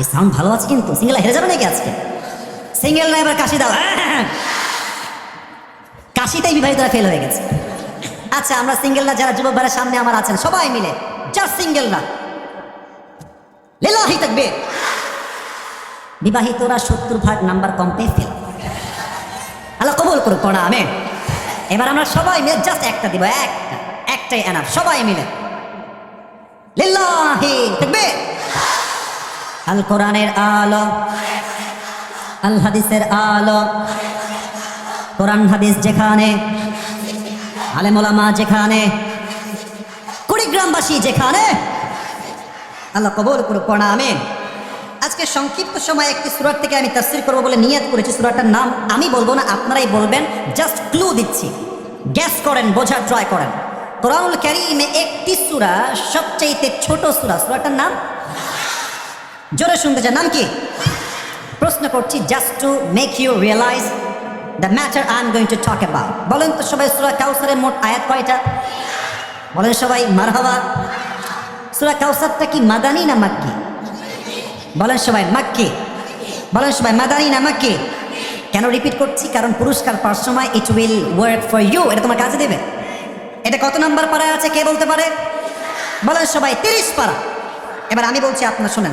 এই সাউন্ড ভালো আছে কিন্তু সিঙ্গেল হেরে যাবে নাকি আজকে? সিঙ্গেল না, এবার কাশি দাও। কাশিতেই বিবাহিতরা ফেল হয়ে গেছে। আচ্ছা আমরা সিঙ্গেলরা যারা যুবক ভাইয়ের সামনে আমার আছেন, সবাই মিলে জাস্ট সিঙ্গেলরা লিল্লাহি তাকবীর। বিবাহিতরা সত্তর ভাগ নাম্বার কম পেয়ে ফেল আল্লাহ কবুল করুক, পড়া আমি এবার আমরা সবাই মিলে জাস্ট একটা দিব, একটা, একটাই এনাফ সবাই মিলে। লিল্লাহি আল কোরআনের আলো, আল হাদিসের আলো। কোরআন হাদিস যেখানে আলেমোলামা যেখানে, কুড়িগ্রামবাসী যেখানে, আল্লাহ কবর করুক আমিন। আজকে সংক্ষিপ্ত সময় একটি সুরাট থেকে আমি তাফসির করব বলে নিয়ত করেছি। সুরাটার নাম আমি বলব না, আপনারাই বলবেন জাস্ট ক্লু দিচ্ছি। গ্যাস করেন, বোঝার ট্রাই করেন। কোরআনুল ক্যারিমে একটি সুরা, সবচাইতে ছোট সুরা, সুরাটার নাম জোরে শুনতে চান নাম কি? প্রশ্ন করছি just to make you realise the matter I am going to talk about বলেন তো সবাই সুরা কাউসারের মোট আয়াত কয়টা? বলেন সবাই, মারহাবা। সুরা কাউসারটা কি মাদানি না মাক্কি? বলেন সবাই, মাক্কি। বলেন সবাই, মাদানি না মাক্কি? কেন রিপিট করছি? কারণ পুরস্কার পাওয়ার সময় it will work for you এটা তোমার কাজে দেবে। এটা কত নাম্বার পাড়ায় আছে, কে বলতে পারে? বলেন সবাই, তিরিশ পারা এবার আমি বলছি আপনার শোনেন।